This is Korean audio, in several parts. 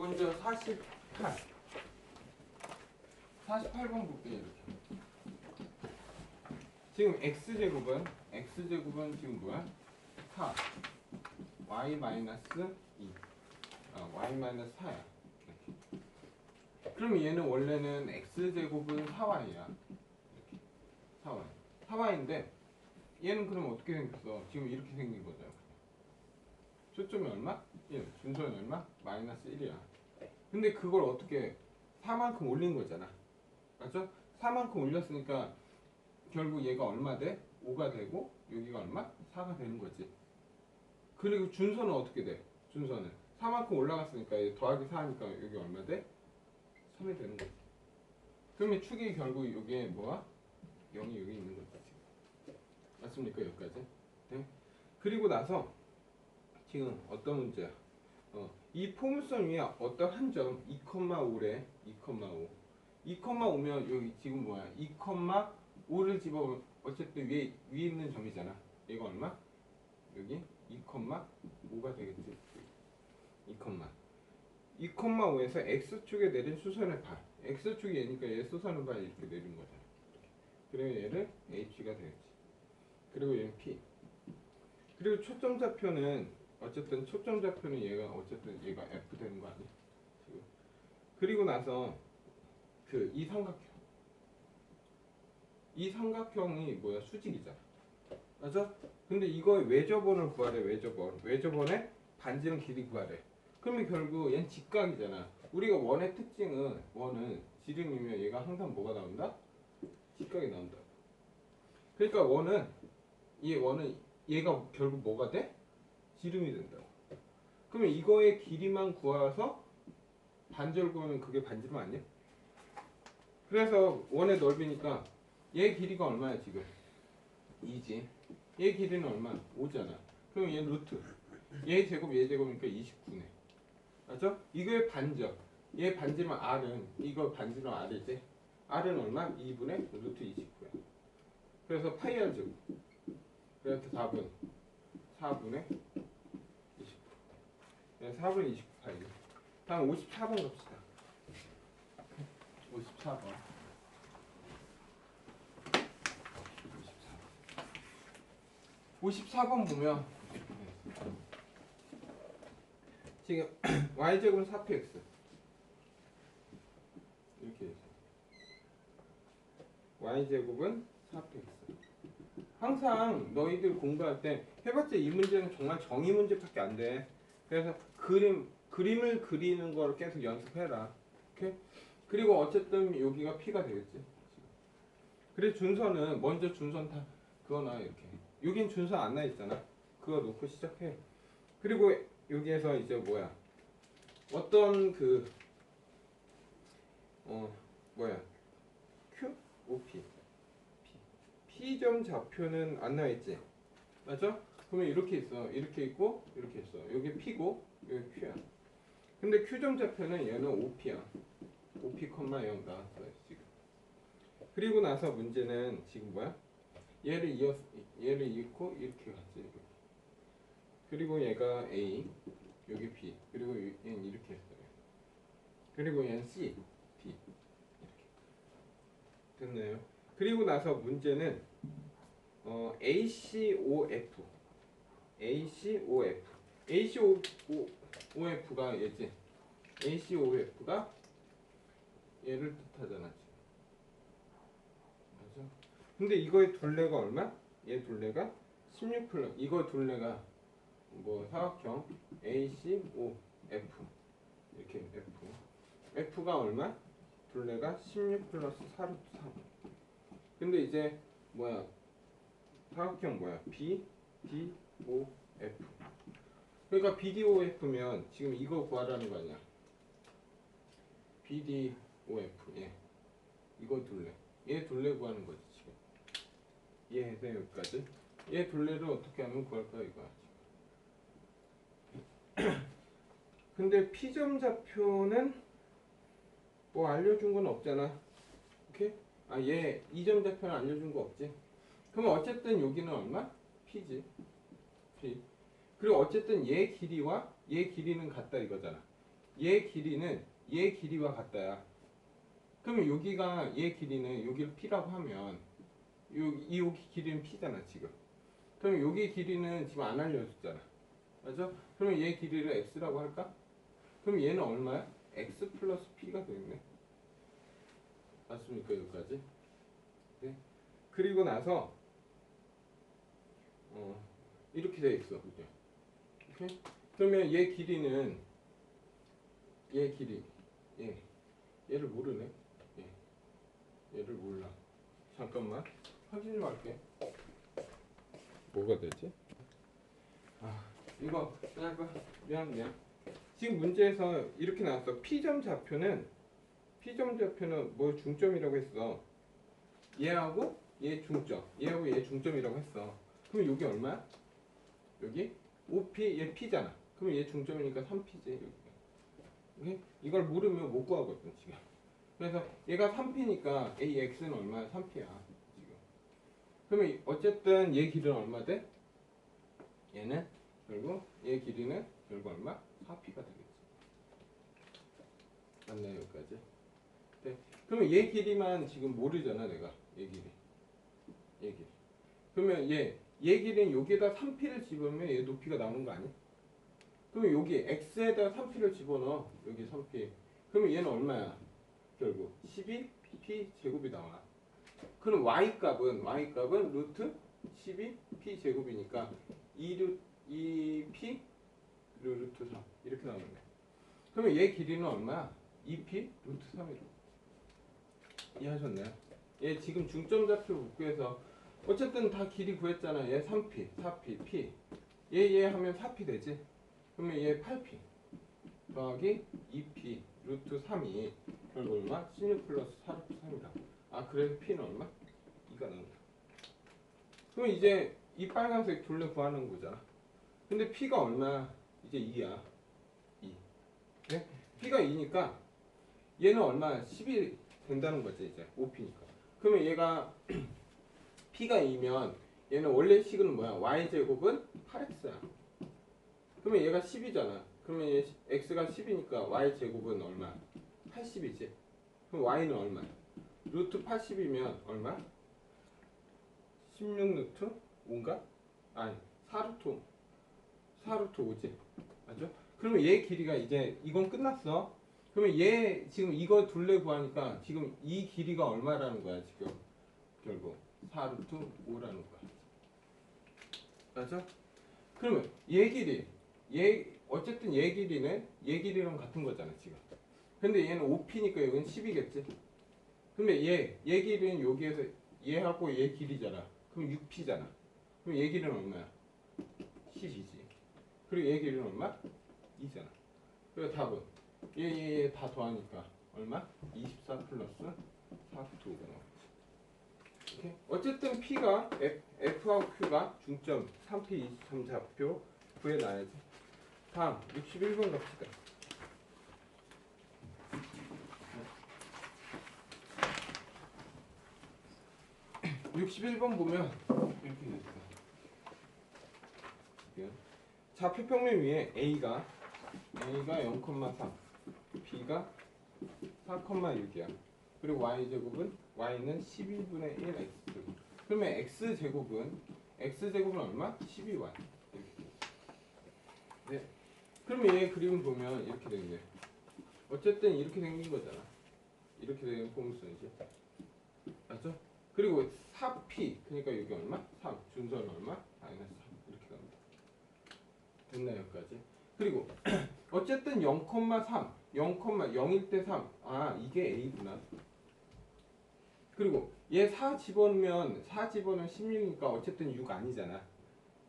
먼저 48 48번 볼게요 이렇게 지금 x제곱은 x제곱은 지금 뭐야? 4 y 마이너스 2 아, y 마이너스 4야 이렇게. 그럼 얘는 원래는 x제곱은 4y야 이렇게 4y 4y인데 얘는 그럼 어떻게 생겼어? 지금 이렇게 생긴 거죠 초점이 얼마? 1 준선이 얼마? 마이너스 1이야 근데 그걸 어떻게 4만큼 올린 거잖아 맞죠? 4만큼 올렸으니까 결국 얘가 얼마 돼? 5가 되고 여기가 얼마? 4가 되는 거지 그리고 준선은 어떻게 돼? 준선은 4만큼 올라갔으니까 얘 더하기 4하니까 여기 얼마 돼? 3이 되는 거지 그러면 축이 결국 여기에 뭐야? 0이 여기 있는 거지 맞습니까 여기까지? 네? 그리고 나서 지금 어떤 문제야? 어, 이 포물선 위에 어떤 한점 2,5래 2,5 2,5면 여기 지금 뭐야? 2,5를 집어 어쨌든 위에 위에 있는 점이잖아. 얘가 얼마? 여기? 2,5가 되겠지. 2, 2,5에서 x축에 내린 수선의 발. x축이 얘니까 얘 수선의 발 이렇게 내린 거잖아. 그러면 얘를 h가 되겠지. 그리고 얘는 p. 그리고 초점 좌표는 어쨌든 초점 좌표는 얘가 어쨌든 얘가 f 되는 거 아니야? 지금. 그리고 나서 그 이 삼각형. 이 삼각형이 뭐야? 수직이잖아. 맞아? 근데 이거의 외접원을 구하래 외접원. 외접원의 반지름 길이 구하래. 그러면 결국 얘는 직각이잖아. 우리가 원의 특징은 원은 지름이면 얘가 항상 뭐가 나온다? 직각이 나온다. 그러니까 원은 이 원은 얘가 결국 뭐가 돼? 지름이 된다고 그러면 이거의 길이만 구해서 반절 구하면 그게 반지름 아니야? 그래서 원의 넓이니까 얘 길이가 얼마야 지금? 2지 얘 길이는 얼마? 5잖아 그럼 얘 루트 얘 제곱 얘 제곱이니까 29네 맞죠? 이거의 반절 얘 반지름 R은 이거 반지름 R이지 R은 얼마? 2분의 루트 29야 그래서 파이 R 제곱 그래서 답은 4분의 29 그래서 4분의 29 파이. 다음 54번 갑시다. 54번. 54번 보면 지금 y제곱은 4px 이렇게 y제곱은 4px 항상 너희들 공부할 때 해봤자 이 문제는 정말 정의 문제밖에 안 돼. 그래서 그림 그림을 그리는 걸 계속 연습해라. 오케이? 그리고 어쨌든 여기가 P가 되겠지. 그래 준선은 먼저 준선 다 그거나 이렇게. 여긴 준선 안 나 있잖아. 그거 놓고 시작해. 그리고 여기에서 이제 뭐야? 어떤 그 어 뭐야? Q, OP. P점 좌표는 안 나와 있지? 맞죠? 그러면 이렇게 있어. 이렇게 있고 이렇게 있어. 여기 P고 여기 Q야. 근데 Q점 좌표는 얘는 OP야. OP, 0 나왔어요 지금. 그리고 나서 문제는 지금 뭐야? 얘를 이어 얘를 이고 이렇게 갔지. 이렇게. 그리고 얘가 A, 여기 B, 그리고 얘는 이렇게 했어요. 그리고 얘는 C, D 이렇게. 됐나요? 그리고 나서 문제는 어, ACOF ACOF ACOF가 얘지. ACOF가 얘를 뜻하잖아 맞아? 근데 이거의 둘레가 얼마? 얘 둘레가 16 플러스 이거 둘레가 뭐 사각형 ACOF 이렇게 F. F가 얼마? 둘레가 16 플러스 4루트 3 근데 이제 뭐야? 사각형 뭐야? B D O F 그러니까 B D O F면 지금 이거 구하라는 거 아니야 B D O F 예 이거 둘레 얘 둘레 구하는 거지 지금 이해해서 여기까지 얘 둘레를 어떻게 하면 구할 거야 이거야 지금 근데 P점 좌표는 뭐 알려준 건 없잖아 오케이 아, 얘 이점 좌표는 알려준 거 없지? 그러면 어쨌든 여기는 얼마? P지. P. 그리고 어쨌든 얘 길이와 얘 길이는 같다 이거잖아. 얘 길이는 얘 길이와 같다야. 그러면 여기가 얘 길이는 여기를 p라고 하면 이 여기 길이는 p잖아 지금. 그럼 여기 길이는 지금 안 알려줬잖아. 맞아? 그러면 얘 길이를 x라고 할까? 그럼 얘는 얼마야? x 플러스 p가 되겠네. 맞습니까 여기까지? 네. 그리고 나서 어, 이렇게 돼 있어. 이게. 오케이? 그러면 얘 길이는 얘 길이 얘 얘를 모르네. 얘 얘를 몰라. 잠깐만 확인 좀 할게. 뭐가 되지? 아 이거 그냥 봐. 미안 미안. 지금 문제에서 이렇게 나왔어. P점 좌표는 P점 좌표는 뭐 중점이라고 했어. 얘하고 얘 중점, 얘하고 얘 중점이라고 했어. 그럼 여기 얼마야? 여기 5p 얘 p잖아. 그럼 얘 중점이니까 3p지 여기. 이걸 모르면 못 구하거든 지금. 그래서 얘가 3p니까 AX는 얼마야? 3p야 지금. 그러면 어쨌든 얘 길이는 얼마 돼? 얘는 결국 얘 길이는 결국 얼마? 4p가 되겠지. 맞나요 여기까지? 네. 그러면 얘 길이만 지금 모르잖아 내가 얘 길이. 얘 길이. 그러면 얘, 얘 길이는 여기에다 3p를 집으면 얘 높이가 나오는 거 아니야? 그러면 여기 x에다 3p를 집어넣어. 여기 3p. 그러면 얘는 얼마야? 결국 12p 제곱이 나와. 그럼 y 값은 y 값은 루트 12p 제곱이니까 2 루, 2p 루트 3 이렇게 나오네. 그러면 얘 길이는 얼마야? 2p 루트 3이라고. 이해하셨나요? 얘 지금 중점 좌표 복구해서 어쨌든 다 길이 구했잖아. 얘 3p, 4p, p. 얘얘 하면 4p 되지? 그러면 얘 8p 더하기 2p 루트 3이 결국 얼마? 16 플러스 4 루트 3이다. 아 그래서 p는 얼마? 2가 나온다. 그럼 이제 이 빨간색 둘레 구하는 거잖아. 근데 p가 얼마야? 이제 2야. 2. 네? p가 2니까 얘는 얼마? 10이 된다는 거지 이제 5p니까. 그러면 얘가 p가 2면 얘는 원래 식은 뭐야? y 제곱은 8x야. 그러면 얘가 10이잖아. 그러면 얘 x가 10이니까 y 제곱은 얼마? 80이지. 그럼 y는 얼마? 루트 80이면 얼마? 16 루트 5인가? 아니 4루트 5. 4루트 5지. 맞죠? 그러면 얘 길이가 이제 이건 끝났어. 그러면 얘 지금 이거 둘레 구하니까 지금 이 길이가 얼마라는 거야 지금 결국 4루트 5라는 거야. 맞죠? 그러면 얘 길이 얘 어쨌든 얘 길이는 얘 길이랑 같은 거잖아 지금. 근데 얘는 5p니까 여기는 10이겠지. 근데 얘, 얘 길이는 여기에서 얘하고 얘 길이잖아. 그럼 6p잖아. 그럼 얘 길이는 얼마야? 10이지. 그리고 얘 길이는 얼마? 2잖아. 그래서 답은 얘, 얘, 얘 다 더하니까 얼마? 24 플러스 4 2가 나오 어쨌든 P가 F, F하고 Q가 중점 3P 23좌표 구해놔야지. 다음 61번 갑시다. 61번 보면 이렇게. 이렇게. 좌표 평면 위에 A가 A가 0,3, B가 4,6이야. 그리고 Y 제곱은 Y는 11분의 1 X. 그러면 X 제곱은 X 제곱은 얼마? 12Y. 네. 그러면 얘 그림 보면 이렇게 되겠네. 어쨌든 이렇게 생긴 거잖아. 이렇게 된 포물선이지. 맞죠? 그리고 4p 그러니까 여기 얼마? 3 준선 얼마? 마이너스 3 이렇게 갑니다. 됐나요 여기까지? 그리고 어쨌든 0,3 0,0일 때 3. 아 이게 a구나. 그리고 얘 4 집어넣으면 4 집어넣으면 16이니까 어쨌든 6 아니잖아.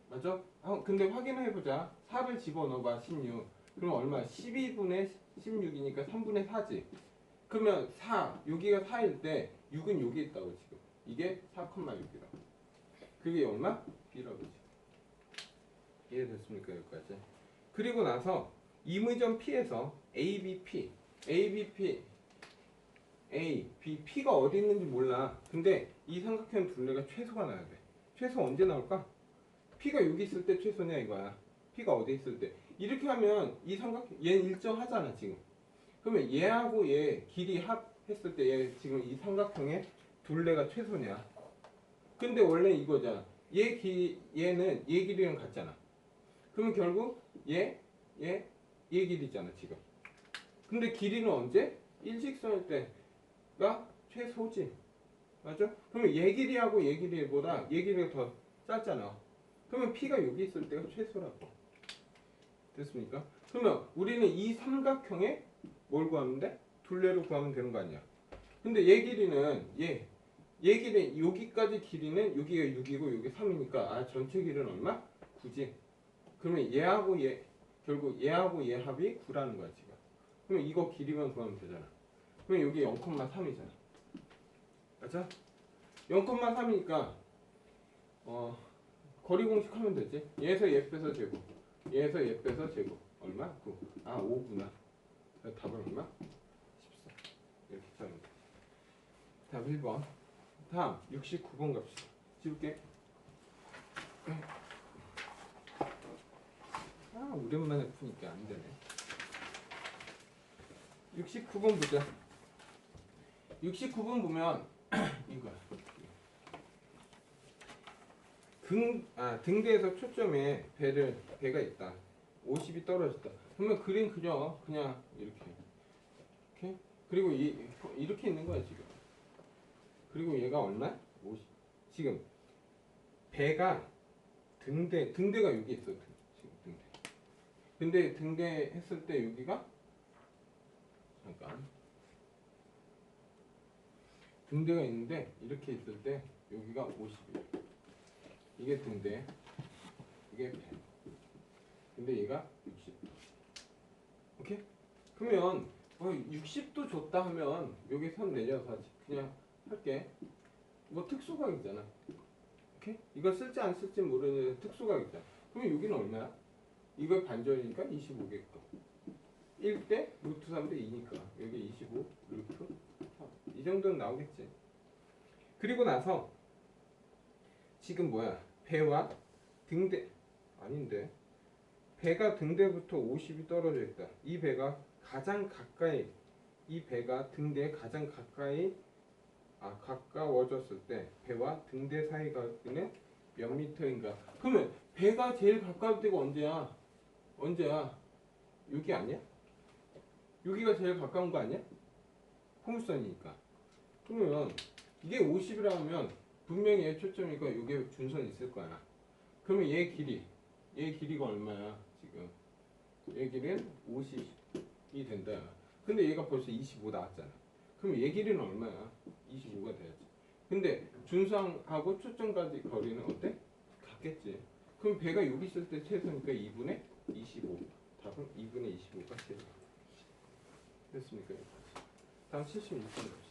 맞죠? 어, 근데 확인해 보자. 4를 집어넣어봐 16. 그럼 얼마? 12분의 16이니까 3분의 4지. 그러면 4 여기가 4일 때 6은 여기 있다고 지금. 이게 4,6이라. 그게 얼마? B라고 지금. 이해됐습니까 여기까지? 그리고 나서 이무점 P에서 ABP, ABP, A, B, P가 어디 있는지 몰라. 근데 이 삼각형 둘레가 최소가 나야 돼. 최소 언제 나올까? P가 여기 있을 때 최소냐 이거야. P가 어디 있을 때? 이렇게 하면 이 삼각 얘는 일정하잖아 지금. 그러면 얘하고 얘 길이 합했을 때 얘 지금 이 삼각형의 둘레가 최소냐. 근데 원래 이거잖아. 얘 기, 얘는 얘 길이랑 같잖아. 그러면 결국 얘, 얘, 얘 길이잖아 지금. 근데 길이는 언제? 일직선일 때 가 최소지. 맞죠? 그러면 얘 길이하고 얘 길이보다 얘 길이가 더 짧잖아. 그러면 P가 여기 있을 때가 최소라고. 됐습니까? 그러면 우리는 이 삼각형에 뭘 구하면 돼? 둘레를 구하면 되는 거 아니야. 근데 얘 길이는 얘, 얘 길이 여기까지 길이는 여기가 6이고 여기 3이니까 아 전체 길이는 얼마? 9지. 그러면 얘하고 얘 결국 얘하고 얘 합이 9라는 거야 지금. 그러면 이거 길이만 구하면 되잖아. 그럼 여기 0,3이잖아. 맞아? 0,3이니까 어 거리 공식 하면 되지. 얘에서 얘 빼서 제곱. 얘에서 얘 빼서 제곱. 얼마? 9. 아 5구나. 답은 얼마? 14. 이렇게 짜면 돼. 답 1번. 다음 69번 갑시다. 지울게. 아 오랜만에 푸니까 안 되네. 69번 보자. 69번 보면 이거야. 등, 아, 등대에서 초점에 배를, 배가 있다. 50이 떨어졌다. 그러면 그림 그려. 그냥 이렇게. 이렇게. 그리고 이, 이렇게 있는 거야, 지금. 그리고 얘가 얼마? 50. 지금 배가 등대, 등대가 여기 있어. 등, 지금 등대. 근데 등대 했을 때 여기가 잠깐. 등대가 있는데 이렇게 있을 때 여기가 50이에요. 이게 등대, 이게 배. 근데 얘가 60. 오케이? 그러면 어, 60도 줬다 하면 여기 선 내려서 그냥 할게. 뭐 특수각이잖아. 오케이? 이거 쓸지 안 쓸지 모르는 특수각이잖아. 그러면 여기는 얼마야? 이거 반전이니까 25겠고. 1대 루트 3대 2니까 여기 25 루트 3. 이 정도는 나오겠지. 그리고 나서 지금 뭐야? 배와 등대 아닌데 배가 등대부터 50이 떨어져 있다. 이 배가 가장 가까이 이 배가 등대에 가장 가까이 아 가까워졌을 때 배와 등대 사이가는 몇 미터인가? 그러면 배가 제일 가까울 때가 언제야? 언제야? 여기 아니야? 여기가 제일 가까운 거 아니야? 포물선이니까. 그러면 이게 50이라 하면 분명히 얘 초점이니까 이게 준선 있을 거야. 그러면 얘 길이, 얘 길이가 얼마야 지금? 얘 길이는 50이 된다. 근데 얘가 벌써 25 나왔잖아. 그럼 얘 길이는 얼마야? 25가 돼야지. 근데 준상하고 초점까지 거리는 어때? 같겠지. 그럼 배가 여기 있을 때 최소니까 2분의 25. 답은 2분의 25가 최소. 됐습니까? 다음 76번 봅시다. 합시다.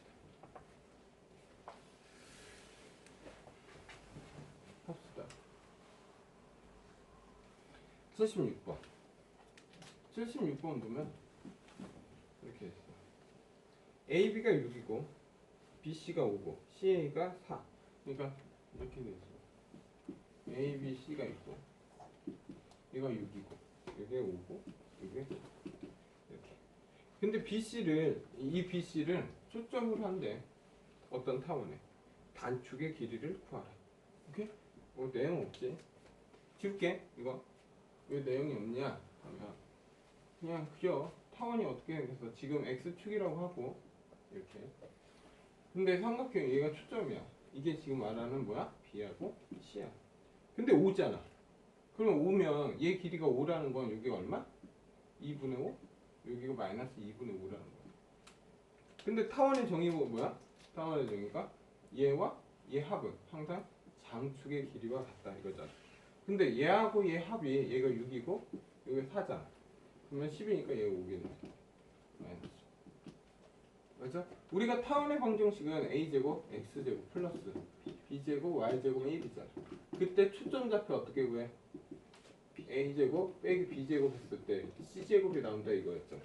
76번. 76번 보면 이렇게 있어. AB가 6이고 BC가 5고 CA가 4. 그러니까 이렇게 돼 있어. A, B, C가 있고 얘가 6이고 이게 5고 이게 이렇게. 근데 BC를 이 BC를 초점으로 한대. 어떤 타원에 단축의 길이를 구하라. 오케이? 뭐 내용 없지? 지울게 이거 왜 내용이 없냐 하면 그냥 그려 타원이 어떻게 생겼어 지금 x축이라고 하고 이렇게 근데 삼각형 얘가 초점이야 이게 지금 말하는 뭐야 b하고 c야 근데 5잖아 그럼 5면 얘 길이가 5라는 건 여기가 얼마? 2분의 5? 여기가 마이너스 2분의 5라는 거야 근데 타원의 정의가 뭐야? 타원의 정의가 얘와 얘 합은 항상 장축의 길이와 같다 이거잖아. 근데 얘하고 얘 합이 얘가 6이고 여기 4잖아. 그러면 10이니까 얘가 5겠네. 마이너스. 맞아? 우리가 타원의 방정식은 a제곱 x제곱 플러스 b제곱 y제곱 1이잖아. 그때 초점 좌표 어떻게 구해? a제곱 빼기 b제곱 했을 때 c제곱이 나온다 이거였잖아.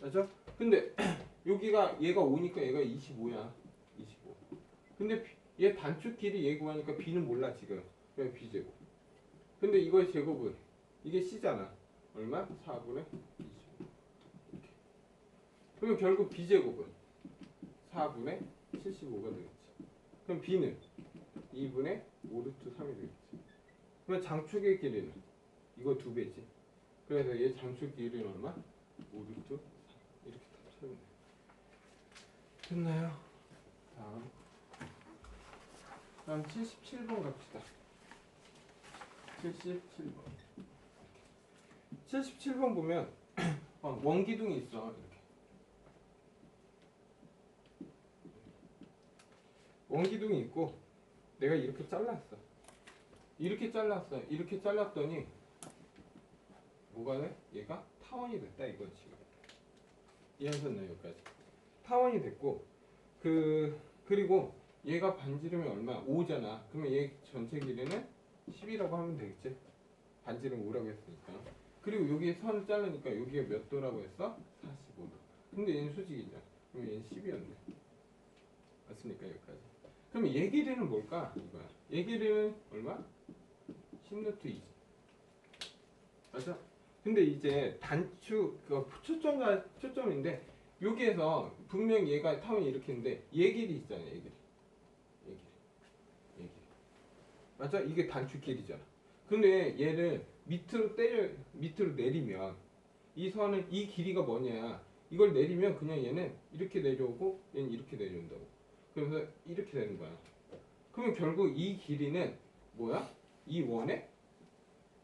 맞아? 근데 여기가 얘가 5니까 얘가 25야. 25. 근데 비- 얘 단축 길이 얘 구하니까 b는 몰라 지금. 그냥 b제곱. 근데 이거의 제곱은 이게 c잖아. 얼마? 4분의 25 이렇게. 그러면 결국 b제곱은 4분의 75가 되겠지 그럼 b는 2분의 5루트 3이 되겠지 그러면 장축의 길이는 이거 두 배지 그래서 얘 장축 길이는 얼마? 5루트 3 이렇게 다 채우면 돼 됐나요? 다음 다음 77번 갑시다 77번. 77번 보면 어, 원기둥이 있어 이렇게. 원기둥이 있고 내가 이렇게 잘랐어. 이렇게 잘랐어. 이렇게 잘랐더니 뭐가 돼? 얘가 타원이 됐다 이건 지금. 이해하셨나요 여기까지. 타원이 됐고 그 그리고 얘가 반지름이 얼마? 5잖아. 그러면 얘 전체 길이는 10이라고 하면 되겠지 반지름 5라고 했으니까 그리고 여기에 선을 자르니까 여기가 몇 도라고 했어? 45도 근데 얘는 수직이잖아 그럼 얘는 10이었네 맞습니까 여기까지 그럼 얘 길이는 뭘까? 이거야 얘 길이는 얼마? 10루트 2 맞아? 근데 이제 단축 그 초점과 초점인데 여기에서 분명 얘가 타원이 이렇게 있는데 얘 길이 있잖아 얘 길이 얘 길이 얘 길이 맞아? 이게 단축 길이잖아. 근데 얘를 밑으로 때려 밑으로 내리면 이 선은 이 길이가 뭐냐? 이걸 내리면 그냥 얘는 이렇게 내려오고 얘는 이렇게 내려온다고. 그래서 이렇게 되는 거야. 그러면 결국 이 길이는 뭐야? 이 원의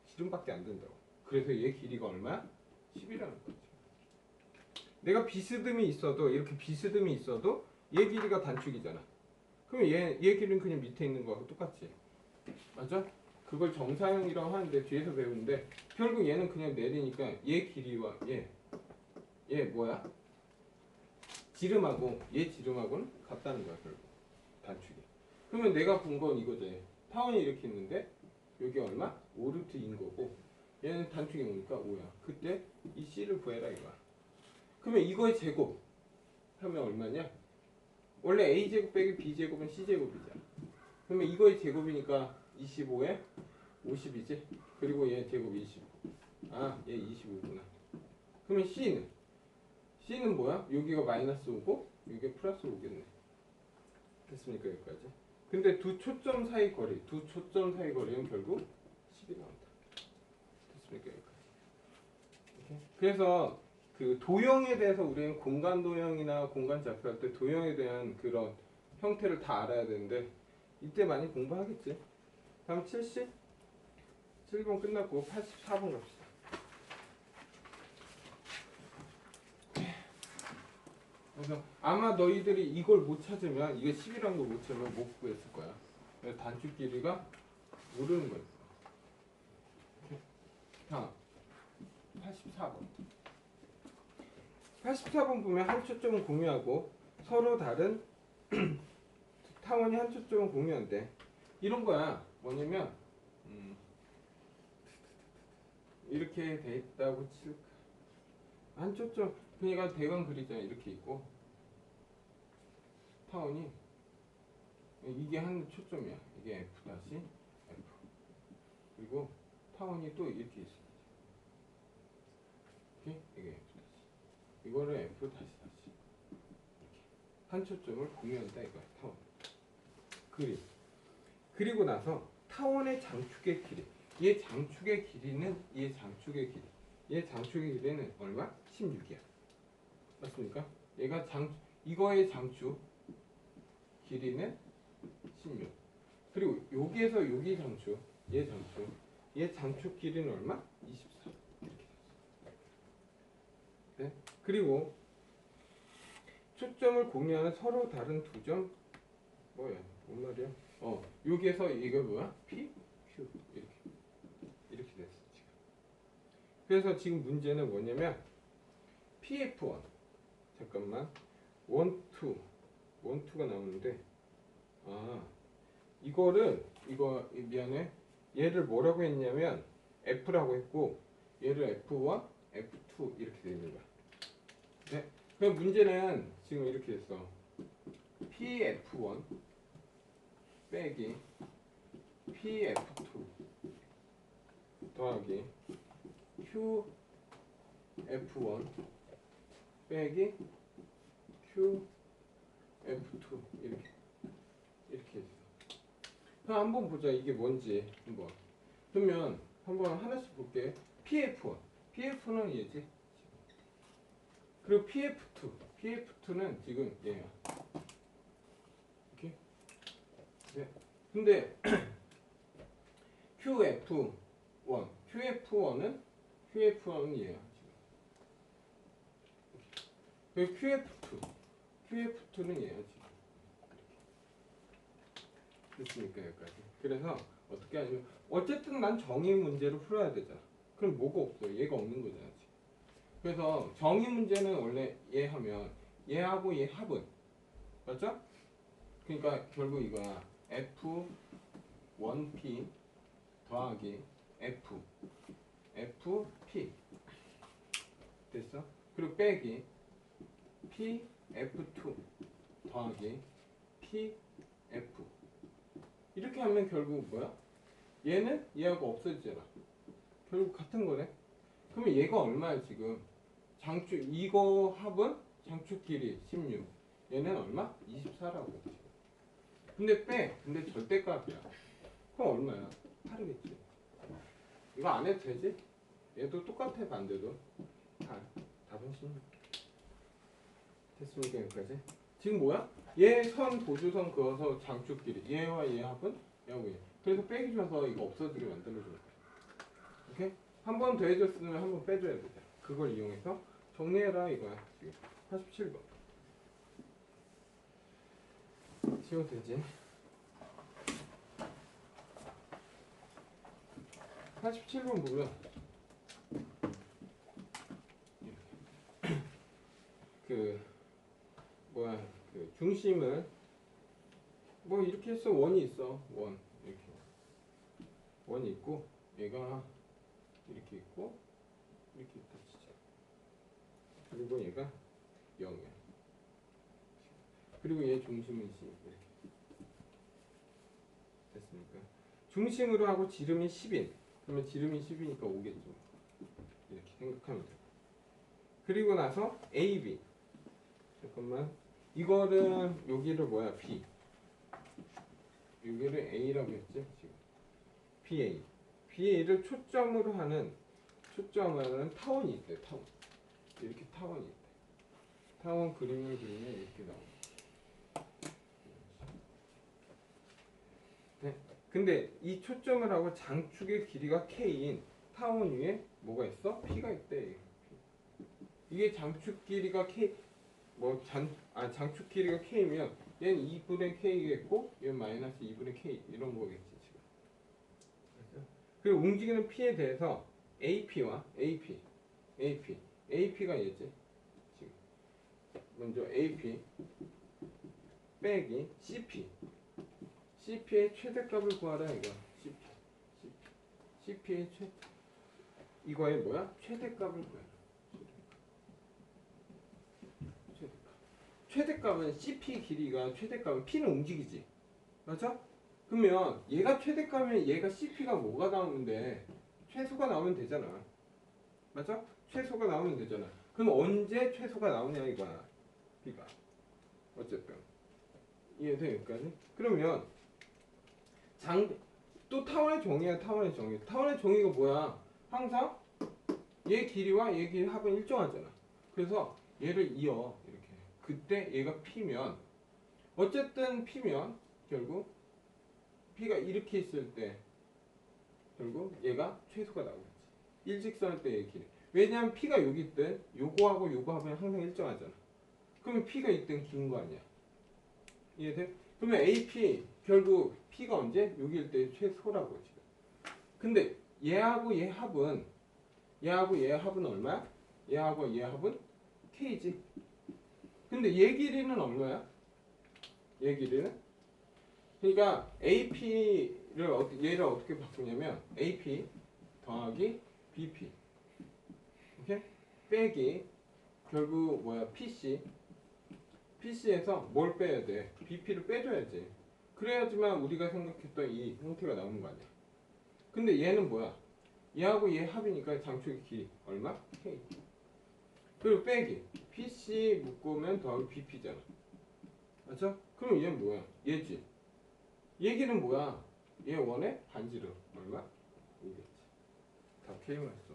지름밖에 안 된다고. 그래서 얘 길이가 얼마야? 10이라는 거지. 내가 비스듬히 있어도 이렇게 비스듬히 있어도 얘 길이가 단축이잖아. 그러면 얘, 얘 길이는 그냥 밑에 있는 거하고 똑같지 맞아? 그걸 정사형이라고 하는데 뒤에서 배우는데 결국 얘는 그냥 내리니까 얘 길이와 얘, 얘 뭐야? 지름하고 얘 지름하고는 같다는 거야 결국 단축이. 그러면 내가 본 건 이거지. 타원이 이렇게 있는데 여기 얼마? 5루트인 거고 얘는 단축이 오니까 5야. 그때 이 c를 구해라 이거야. 그러면 이거의 제곱 하면 얼마냐? 원래 a 제곱 빼기 b 제곱은 c 제곱이잖아. 그러면 이거의 제곱이니까 25에 50이지. 그리고 얘 제곱 25. 아, 얘 25구나. 그러면 c는 c는 뭐야? 여기가 마이너스 5고 여기가 플러스 5겠네. 됐습니까 여기까지? 근데 두 초점 사이 거리, 두 초점 사이 거리는 결국 10이 나온다. 됐습니까 여기까지? 이렇게. 그래서 그 도형에 대해서 우리는 공간 도형이나 공간 좌표 할때 도형에 대한 그런 형태를 다 알아야 되는데 이때 많이 공부하겠지. 다음 70? 7번 끝났고 84번 갑시다. 그래서 아마 너희들이 이걸 못 찾으면 이게 10이라는 걸못 찾으면 못 구했을 거야. 단축 길이가 모르는 거였어. 다음 84번. 84번 보면 한 초점은 공유하고 서로 다른 타원이 한 초점은 공유한데 이런 거야. 뭐냐면 음, 이렇게 돼 있다고 칠까. 한 초점 그러니까 대강 그리잖아 이렇게 있고 타원이 이게 한 초점이야. 이게 F 다시 F 그리고 타원이 또 이렇게 있어. 이렇게 이게 F 다시 이거를 F 다시 다시 이렇게 한 초점을 공유한다 이거야 타원. 그림 그리고 나서 타원의 장축의 길이. 얘 장축의 길이는 얘 장축의 길이. 얘 장축의 길이는 얼마? 16이야. 맞습니까? 얘가 장 이거의 장축 길이는 16 그리고 여기에서 여기 장축 얘 장축. 얘 장축 길이는 얼마? 24 이렇게 됐어 네? 그리고 초점을 공유하는 서로 다른 두 점 뭐야 뭔 말이야? 어 여기에서 이거 뭐야? P, Q 이렇게 이렇게 됐어 지금. 그래서 지금 문제는 뭐냐면 PF1 잠깐만 1, 2 1, 2가 나오는데 아 이거를 이거 미안해 얘를 뭐라고 했냐면 F라고 했고 얘를 F1, F2 이렇게 돼 있는 거야. 네. 그럼 문제는 지금 이렇게 됐어. PF1 빼기 PF2 더하기 Q F1 빼기 Q F2 이렇게 이렇게 했어. 그럼 한번 보자 이게 뭔지 한번. 그러면 한번 하나씩 볼게. PF1 PF는 얘지. 그리고 PF2 PF2는 지금 얘야. 이렇게. 네. 근데 QF1 QF1은 QF1은 얘야. 지금. 그리고 QF2 QF2는 얘야 지금. 됐습니까 여기까지. 그래서 어떻게 하냐면 어쨌든 난 정의 문제를 풀어야 되잖아. 그럼 뭐가 없어? 얘가 없는 거잖아 지금. 그래서 정의 문제는 원래 얘 하면 얘하고 얘 합은 맞죠? 그러니까 결국 이거야. F1P 더하기 F FP 됐어? 그리고 빼기 PF2 더하기 PF 이렇게 하면 결국 뭐야? 얘는 얘하고 없어지잖아. 결국 같은 거네. 그러면 얘가 얼마야 지금? 장축 이거 합은 장축 길이 16. 얘는 얼마? 24라고. 근데 빼. 근데 절대값이야. 그럼 얼마야? 8이겠지. 이거 안 해도 되지? 얘도 똑같아 반대도. 8. 답은 16. 됐습니까 여기까지? 지금 뭐야? 얘 선 보조선 그어서 장축 길이. 얘와 얘 합은 얘하고 얘. 그래서 빼기 줘서 이거 없어지게 만들어줄 거야. 오케이? 한 번 더 해줬으면 한 번 빼줘야 돼. 그걸 이용해서 정리해라 이거야. 지금 87번. 튀워도 되지. 한 17번 뭐야? 그 뭐야 그 중심을 뭐 이렇게 해서 원이 있어. 원 이렇게. 원이 있고 얘가 이렇게 있고 이렇게 있다 진짜 그리고 얘가 0이야. 그리고 얘 중심은 10 중심으로 하고 지름이 10인. 그러면 지름이 10이니까 5겠죠. 이렇게 생각하면 돼 그리고 나서 AB 잠깐만. 이거는 여기를 뭐야? B. 여기를 A라고 했지 지금. BA BA를 초점으로 하는 초점하는 타원이 있대 타원. 이렇게 타원이 있대 타원 그림을 그리면 이렇게 나와 네. 근데 이 초점을 하고 장축의 길이가 K인 타원 위에 뭐가 있어? P가 있대 이게 장축 길이가 K 뭐 장, 아, 장축 길이가 K면 얘는 2분의 K겠고 얘는 마이너스 2분의 K 이런 거겠지 지금? 그리고 움직이는 P에 대해서 AP와 AP AP AP가 얘지 지금 먼저 AP 빼기 CP CP의 최대값을 구하라 이거 CP CP의 최 이거의 뭐야? 최대값을 구해 최대값은 CP 길이가 최대값은 P는 움직이지. 맞아? 그러면 얘가 최대값이면 얘가 CP가 뭐가 나오는데 최소가 나오면 되잖아. 맞아? 최소가 나오면 되잖아. 그럼 언제 최소가 나오냐 이거야. P가. 어쨌든. 여기까지? 그러면 장 또 타원의 정의야 타원의 정의. 타원의 정의가 뭐야? 항상 얘 길이와 얘 길이 합은 일정하잖아. 그래서 얘를 이어 이렇게. 그때 얘가 P면 어쨌든 P면 결국 P가 이렇게 있을 때 결국 얘가 최소가 나오겠지. 일직선일 때의 길이. 왜냐하면 P가 여기 있든 요거하고 요거 하면 항상 일정하잖아. 그러면 P가 있든 긴 거 아니야. 이해돼? 그러면 AP 결국 P가 언제? 여기일 때 최소라고 지금. 근데 얘하고 얘 합은 얘하고 얘 합은 얼마야? 얘하고 얘 합은 K지. 근데 얘 길이는 얼마야? 얘 길이는? 그러니까 AP를 얘를 어떻게 바꾸냐면 AP 더하기 BP 오케이? 빼기 결국 뭐야 PC PC에서 뭘 빼야 돼? BP를 빼줘야지. 그래야지만 우리가 생각했던 이 형태가 나오는 거 아니야. 근데 얘는 뭐야? 얘하고 얘 합이니까 장축의 길이 얼마? K. 그리고 빼기. PC 묶으면 더하기 BP잖아. 맞죠? 그럼 얘는 뭐야? 얘지. 얘기는 뭐야? 얘 원의 반지름 얼마? 이겠지. 다 K만.